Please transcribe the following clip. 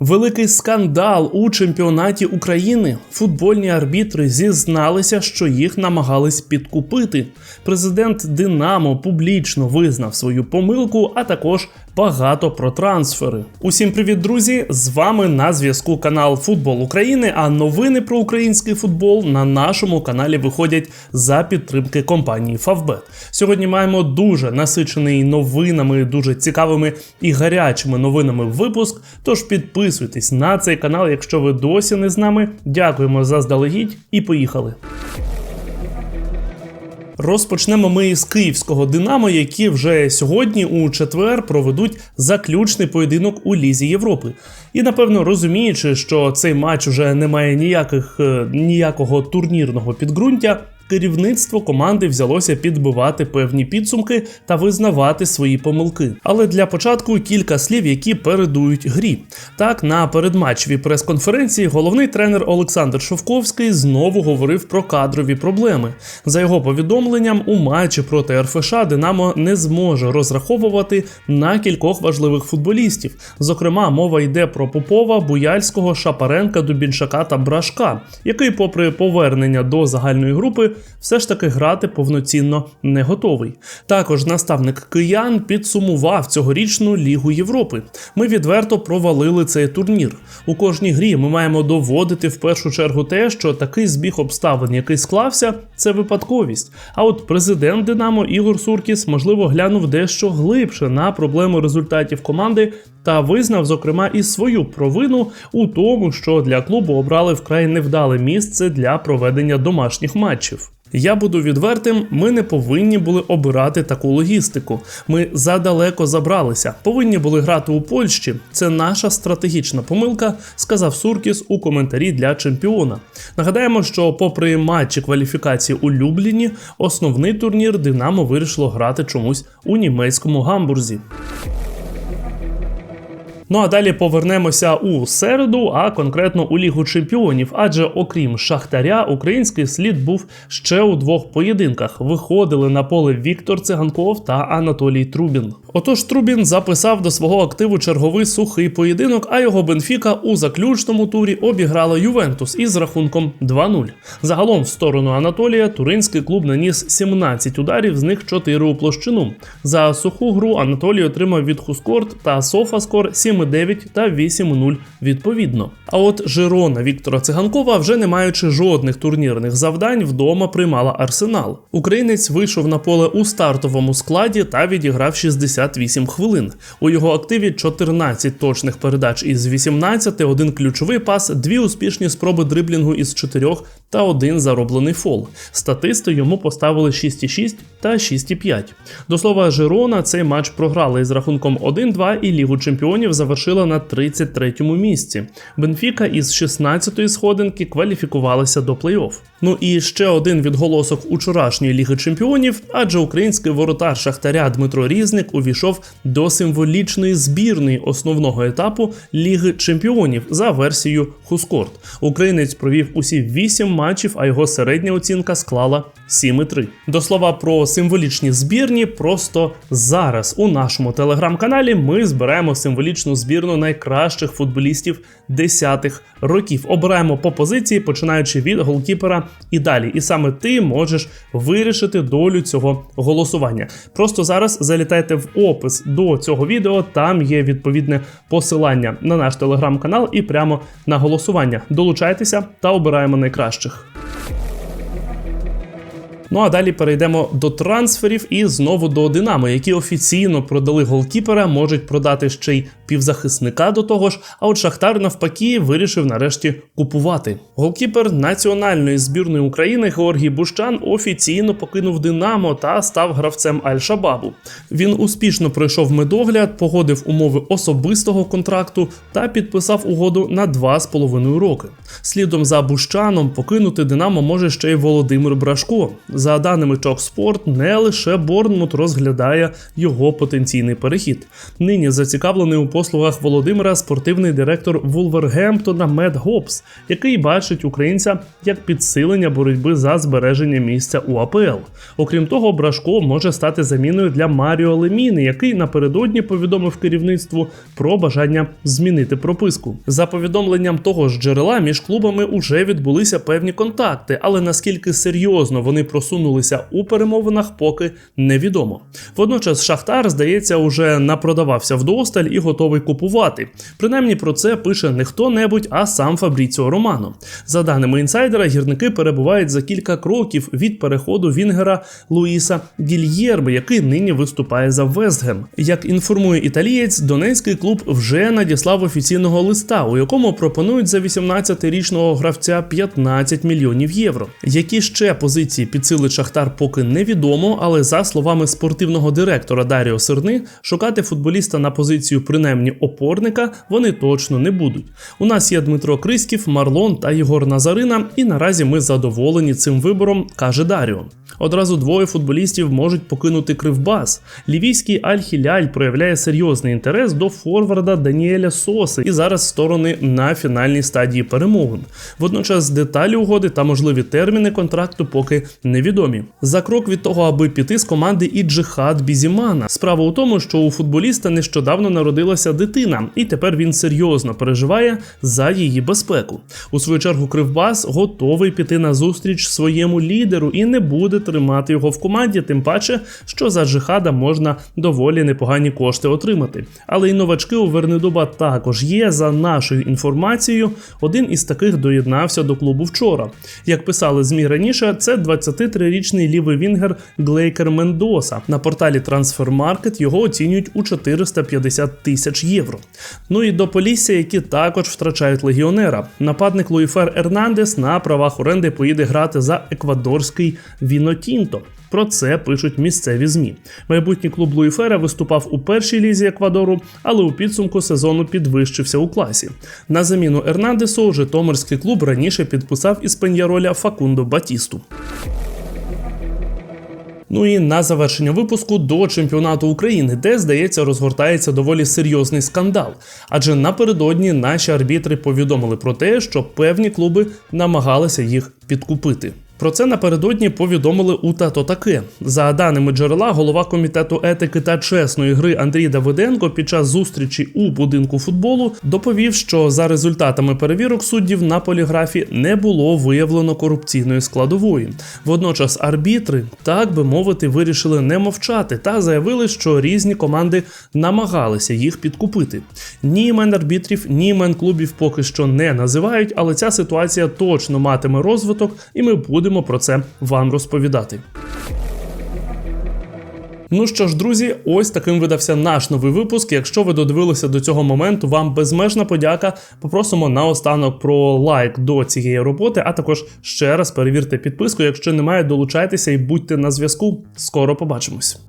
Великий скандал у чемпіонаті України. Футбольні арбітри зізналися, що їх намагались підкупити. Президент Динамо публічно визнав свою помилку, а також багато про трансфери. Усім привіт, друзі! З вами на зв'язку канал Футбол України. А новини про український футбол на нашому каналі виходять за підтримки компанії Favbet. Сьогодні маємо дуже насичений новинами, дуже цікавими і гарячими новинами випуск. Тож підписуйтесь на цей канал, якщо ви досі не з нами. Дякуємо заздалегідь і поїхали. Розпочнемо ми із київського Динамо, які вже сьогодні у четвер проведуть заключний поєдинок у Лізі Європи. І напевно розуміючи, що цей матч вже не має ніяких е, ніякого турнірного підґрунтя. Керівництво команди взялося підбивати певні підсумки та визнавати свої помилки. Але для початку кілька слів, які передують грі. Так, на передматчевій прес-конференції головний тренер Олександр Шовковський знову говорив про кадрові проблеми. За його повідомленням, у матчі проти РФШ Динамо не зможе розраховувати на кількох важливих футболістів. Зокрема, мова йде про Попова, Буяльського, Шапаренка, Дубінчака та Брашка, який, попри повернення до загальної групи, все ж таки грати повноцінно не готовий. Також наставник киян підсумував цьогорічну Лігу Європи. Ми відверто провалили цей турнір. У кожній грі ми маємо доводити в першу чергу те, що такий збіг обставин, який склався, це випадковість. А от президент Динамо Ігор Суркіс, можливо, глянув дещо глибше на проблему результатів команди та визнав, зокрема, і свою провину у тому, що для клубу обрали вкрай невдале місце для проведення домашніх матчів. Я буду відвертим, ми не повинні були обирати таку логістику. Ми задалеко забралися, повинні були грати у Польщі. Це наша стратегічна помилка, сказав Суркіс у коментарі для чемпіона. Нагадаємо, що, попри матчі кваліфікації у Любліні, основний турнір Динамо вирішило грати чомусь у німецькому гамбурзі. Ну а далі повернемося у середу, а конкретно у Лігу Чемпіонів. Адже окрім Шахтаря, український слід був ще у двох поєдинках. Виходили на поле Віктор Циганков та Анатолій Трубін. Отож, Трубін записав до свого активу черговий сухий поєдинок, а його Бенфіка у заключному турі обіграла Ювентус із рахунком 2-0. Загалом, в сторону Анатолія, туринський клуб наніс 17 ударів, з них 4 у площину. За суху гру Анатолій отримав від Хускорт та Софаскор 7-9 та 8-0 відповідно. А от Жирона Віктора Циганкова, вже не маючи жодних турнірних завдань, вдома приймала Арсенал. Українець вийшов на поле у стартовому складі та відіграв 68 хвилин. У його активі 14 точних передач із 18, один ключовий пас, дві успішні спроби дриблінгу із 4 та один зароблений фол. Статисти йому поставили 6,6 та 6,5. До слова, Жирона цей матч програла із рахунком 1-2 і Лігу чемпіонів завершила на 33-му місці. Бенфіка із 16-ї сходинки кваліфікувалася до плей-офф. Ну і ще один відголосок учорашньої Ліги Чемпіонів, адже український воротар Шахтаря Дмитро Різник увійшов до символічної збірної основного етапу Ліги Чемпіонів за версією Хускорт. Українець провів усі 8 матчів, а його середня оцінка склала 7,3. До слова про символічні збірні, просто зараз у нашому телеграм-каналі ми збираємо символічну збірну найкращих футболістів десятих років. Обираємо по позиції, починаючи від голкіпера і далі. І саме ти можеш вирішити долю цього голосування. Просто зараз залітайте в опис до цього відео, там є відповідне посилання на наш телеграм-канал і прямо на голосування. Долучайтеся та обираємо найкращих. Ну а далі перейдемо до трансферів і знову до Динамо, які офіційно продали голкіпера, можуть продати ще й півзахисника до того ж. А от Шахтар навпаки вирішив нарешті купувати. Голкіпер національної збірної України Георгій Бущан офіційно покинув Динамо та став гравцем Аль-Шабабу. Він успішно пройшов медогляд, погодив умови особистого контракту та підписав угоду на 2,5 роки. Слідом за Бущаном покинути Динамо може ще й Володимир Брашко. За даними Чокспорт, не лише Борнмут розглядає його потенційний перехід. Нині зацікавлений у послугах Володимира спортивний директор Вулвергемптона Мед Гобс, який бачить українця як підсилення боротьби за збереження місця у АПЛ. Окрім того, Брашко може стати заміною для Маріо Леміни, який напередодні повідомив керівництву про бажання змінити прописку. За повідомленням того ж джерела між клубами уже відбулися певні контакти, але наскільки серйозно вони просунулися у перемовинах, поки невідомо. Водночас Шахтар, здається, уже напродавався вдосталь і готовий купувати. Принаймні про це пише не хто-небудь, а сам Фабріціо Романо. За даними інсайдера, гірники перебувають за кілька кроків від переходу Вінгера Луїса Гільєрби, який нині виступає за Вестгем. Як інформує італієць, донецький клуб вже надіслав офіційного листа, у якому пропонують за 18-річного гравця 15 мільйонів євро. Які ще позиції підсилить Шахтар, поки невідомо, але за словами спортивного директора Даріо Серни, шукати футболіста на позицію принаймні опорника вони точно не будуть. У нас є Дмитро Криськів, Марлон та Єгор Назарина, і наразі ми задоволені цим вибором, каже Даріо. Одразу двоє футболістів можуть покинути Кривбас. Лівійський Аль-Хіляль проявляє серйозний інтерес до форварда Даніеля Соси, і зараз сторони на фінальній стадії перемовин. Водночас деталі угоди та можливі терміни контракту поки невідомі. За крок від того, аби піти з команди і Джихад Бізімана. Справа у тому, що у футболіста нещодавно народилася дитина, і тепер він серйозно переживає за її безпеку. У свою чергу Кривбас готовий піти на зустріч своєму лідеру і не буде тримати його в команді, тим паче, що за джихада можна доволі непогані кошти отримати. Але і новачки у Вернедуба також є. За нашою інформацією, один із таких доєднався до клубу вчора. Як писали ЗМІ раніше, це 23-річний лівий вінгер Глейкер Мендоса. На порталі Transfermarkt його оцінюють у 450 тисяч євро. Ну і до Полісся, які також втрачають легіонера. Нападник Луїфер Ернандес на правах оренди поїде грати за еквадорський Вінотінто. Про це пишуть місцеві змі. Майбутній клуб Луїфера виступав у першій лізі Еквадору, але у підсумку сезону підвищився у класі. На заміну Ернандесу Житомирський клуб раніше підписав із Пеньяроля Факундо Батісту. Ну і на завершення випуску до чемпіонату України, де здається розгортається доволі серйозний скандал. Адже напередодні наші арбітри повідомили про те, що певні клуби намагалися їх підкупити. Про це напередодні повідомили у тато таке. За даними джерела, голова комітету етики та чесної гри Андрій Давиденко під час зустрічі у будинку футболу доповів, що за результатами перевірок суддів на поліграфі не було виявлено корупційної складової. Водночас арбітри, так би мовити, вирішили не мовчати та заявили, що різні команди намагалися їх підкупити. Ні імен арбітрів, ні імен клубів поки що не називають, але ця ситуація точно матиме розвиток, і ми будемо про це вам розповідати. Ну що ж, друзі, ось таким видався наш новий випуск. Якщо ви додивилися до цього моменту, вам безмежна подяка. Попросимо наостанок про лайк до цієї роботи, а також ще раз перевірте підписку. Якщо немає, долучайтеся і будьте на зв'язку. Скоро побачимось.